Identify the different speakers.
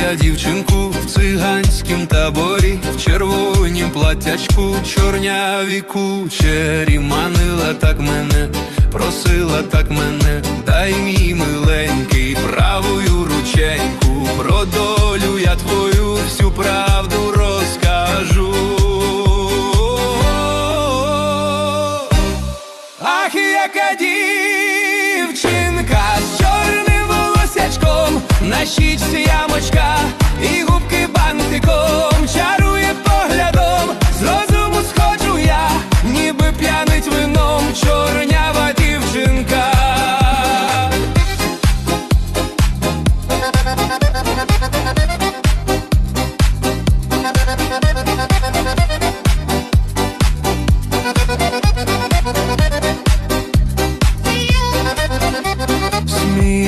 Speaker 1: я дівчинку в циганськім таборі, в червонім платячку, чорняві кучері манила так мене, просила так мене, дай мій миленький правою рученьку, про долю я твою всю правду розкажу. Ах, яка дівчинка на щічці ямочка і губки бантиком чарує поглядом, з розуму сходжу я, ніби п'янить вином чорнява дівчинка.